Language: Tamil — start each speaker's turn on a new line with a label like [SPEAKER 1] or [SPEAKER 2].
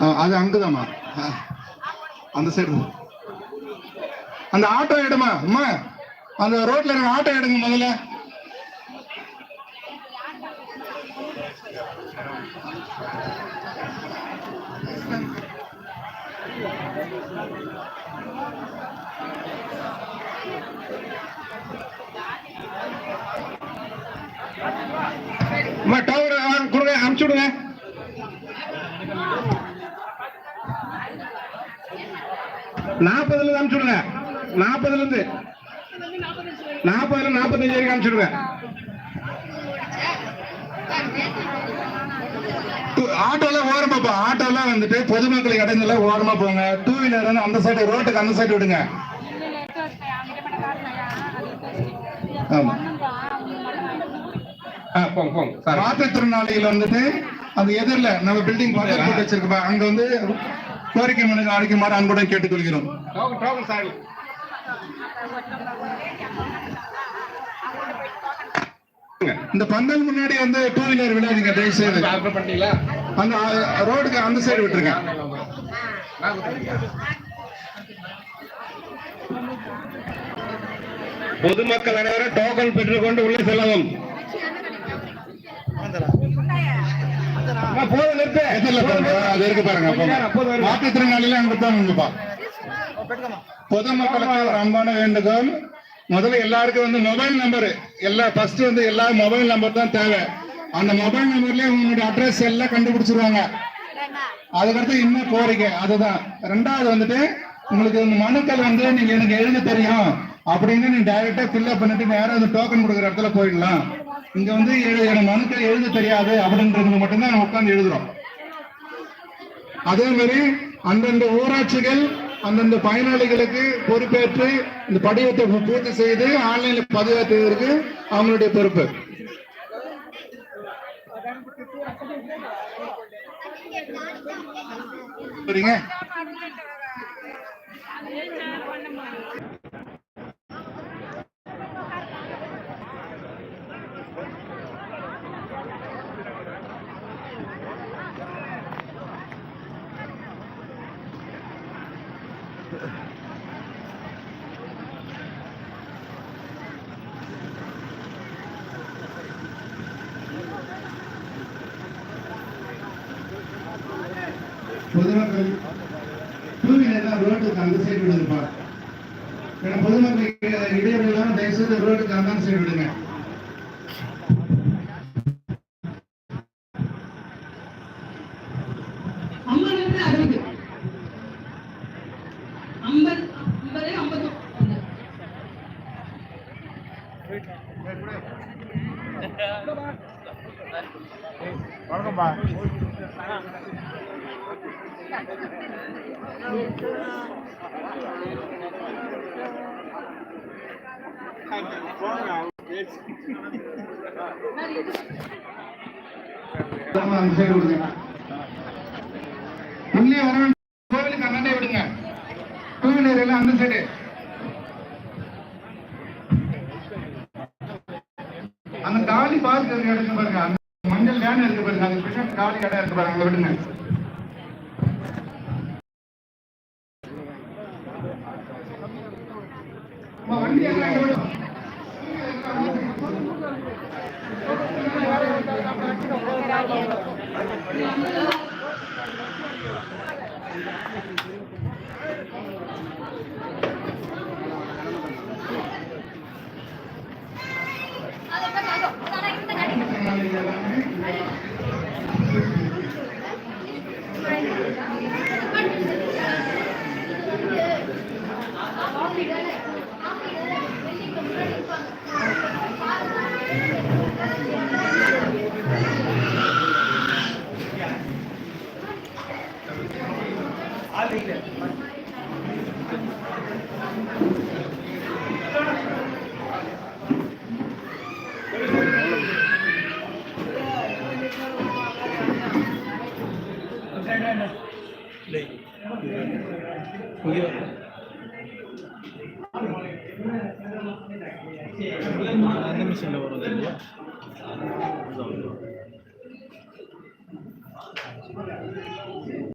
[SPEAKER 1] ஆ, அது அங்குதாம்மா. ஆ, அந்த சைடு அந்த ஆட்டோ எடுமா அம்மா. அந்த ரோட்ல எனக்கு ஆட்டோ எடுங்க முதல்ல. அம்மா டவர் கொடுங்க அனுப்பிச்சு விடுங்க. நாற்பதுல இருந்து அனுப்பிச்சுடுங்க. நாற்பதுல இருந்து. நாற்பதுல நாற்பத்தஞ்சு வரைக்கும் அனுப்பிச்சுடுங்க. ஆட்டோலாம் ஓரமா போ ஆட்டோலாம் வந்துட்டு பொதுமக்கள் இடங்கள்ல ஓரமா போங்க. டூ வீலர் வந்து அந்த சைடு ரோட்டுக்கு அந்த சைடு விடுங்க. ஆமா.
[SPEAKER 2] போங்க போங்க.
[SPEAKER 1] மாற்றுத்திறனாளிகள் வந்துட்டு அது எதிரில் நம்ம பில்டிங் பக்கத்துல போட்டு வச்சிருக்கோம் அங்க வந்து கோரிக்கை மனு அளிக்குமாறு அன்புடன் கேட்டுக்கொள்கிறோம். இந்த பந்தல் முன்னாடி வந்து டூ வீலர் விடாதீங்க தயவு செய்து அந்த ரோடுக்கு அந்த சைடு விட்டுருங்க.
[SPEAKER 2] பொதுமக்கள் அனைவரும் டோக்கன் பெற்றுக்கொண்டு உள்ளே செல்லவும். போதும் நிறுத்து.
[SPEAKER 1] அது இருக்கு பாருங்க. மாற்றுத்திறனாளிகள் அங்க தான் வந்துப்பா பொதுமக்களுக்கு ஒரு அன்பான வேண்டுகோள். முதல்ல எல்லாருக்கும் வந்து மொபைல் நம்பர் எல்லா ஃபர்ஸ்ட் வந்து எல்லா மொபைல் நம்பர் தான் தேவை. அந்த மொபைல் நம்பர்லயே உங்களுடைய அட்ரஸ் எல்லாம் கண்டுபிடிச்சிருவாங்க. அதுக்கடுத்து இன்னும் கோரிக்கை? அதுதான். ரெண்டாவது வந்துட்டு உங்களுக்கு இந்த மனுக்கள் வந்து நீங்க எனக்கு எழுத தெரியும். அப்படின்னு நீங்க டைரக்டா ஃபில்அப் பண்ணிட்டு நேரா அந்த டோக்கன் கொடுக்குற இடத்துல போயிடலாம். இங்க வந்து எனக்கு மனுக்கள் எழுத தெரியாது அப்படின்றது மட்டும்தான் நம்ம உட்கார்ந்து எழுதுறோம். அதே மாதிரி அந்தந்த ஊராட்சிகள் அந்தந்த பயனாளிகளுக்கு பொறுப்பேற்று இந்த படிவத்தை பூர்த்தி செய்து ஆன்லைன்ல பதிவேற்றுவதற்கு அவங்களுடைய பொறுப்பு. சரிங்க பொதுமக்கள் டூ வீலர் ரோட்டுக்கு அந்த சைடு விடுங்கப்பா. ஏன்னா பொதுமக்களுக்கு இடையூறு தயவுசெய்து ரோட்டுக்கு அந்த சைடு விடுங்க.
[SPEAKER 3] அம்மா இருந்து
[SPEAKER 1] ஆமா, உள்ளே வர வேண்டிய கோவிலுக்கு அண்ணனே விடுங்க டூ வீலர் எல்லாம் அந்த சைடு அந்த காலி பார்க்க இருக்க இடத்துல பாருங்க. அந்த மஞ்சள் வேன் இருக்கு பாருங்க. அது பின்னாடி காலி கடை இருக்கு பாருங்க. அங்க விடுங்க. அம்மா, வண்டி எல்லாம் இங்க
[SPEAKER 4] மிஷினில் வரும் இல்லையா